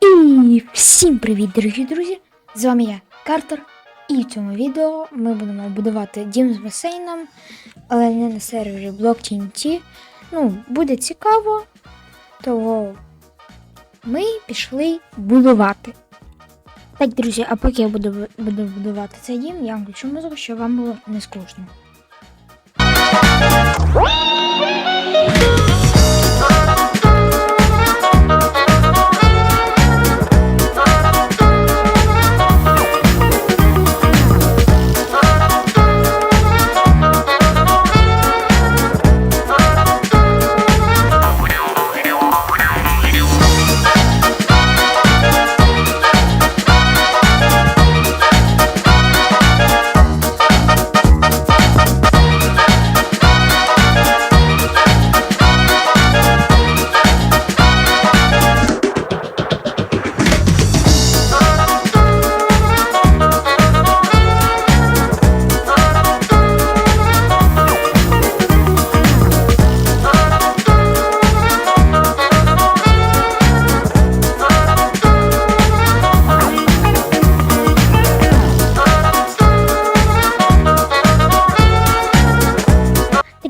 І всім привіт, дорогі друзі! З вами я, Картер. І в цьому відео ми будемо будувати дім з басейном, але не на сервері BlockTNT. Ну, буде цікаво, того ми пішли будувати. Так, друзі, а поки я буду, буду будувати цей дім, я вам включу музику, щоб вам було не скучно.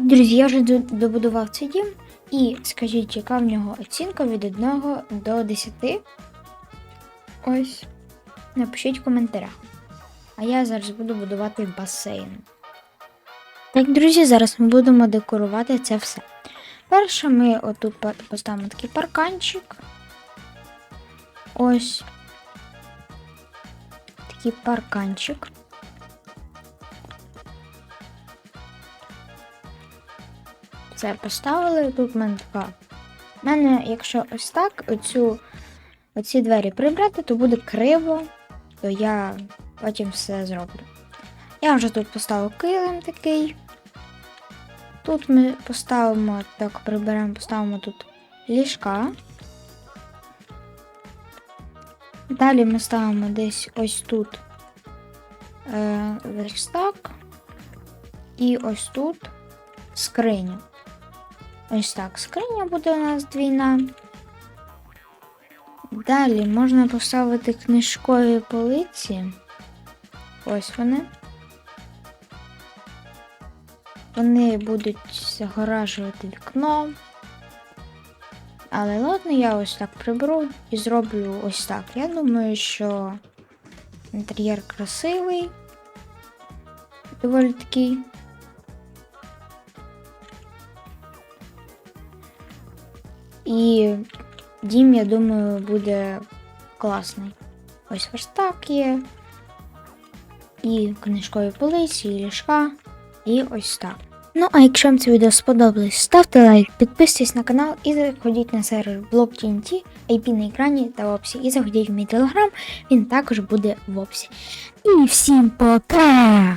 Друзі, я вже добудував цей дім. І скажіть, яка в нього оцінка від 1 до 10? Ось. Напишіть в коментарях. А я зараз буду будувати басейн. Так, друзі, зараз ми будемо декорувати це все. Перше ми отут поставимо такий парканчик. Ось. Такий парканчик. Це поставили. Тут в мене така. У мене, якщо ось так, оцю, оці двері прибрати, то буде криво, то я потім все зроблю. Я вже тут поставив килим такий. Тут ми поставимо, так, приберемо, поставимо тут ліжка. Далі ми ставимо десь ось тут е, верстак. І ось тут скриню. Ось так, скриня буде у нас двійна. Далі можна поставити книжкові полиці. Ось вони. Вони будуть загоражувати вікно. Але ладно, я ось так приберу і зроблю ось так. Я думаю, що інтер'єр красивий. Доволі такий. І дім, я думаю, буде класний. Ось верстак є. І книжкові полиці, і ліжка. І ось так. Ну, а якщо вам це відео сподобалось, ставте лайк, підписуйтесь на канал і заходіть на сервер BlockTNT, IP на екрані та в описі. І заходіть в мій телеграм, він також буде в описі. І всім пока!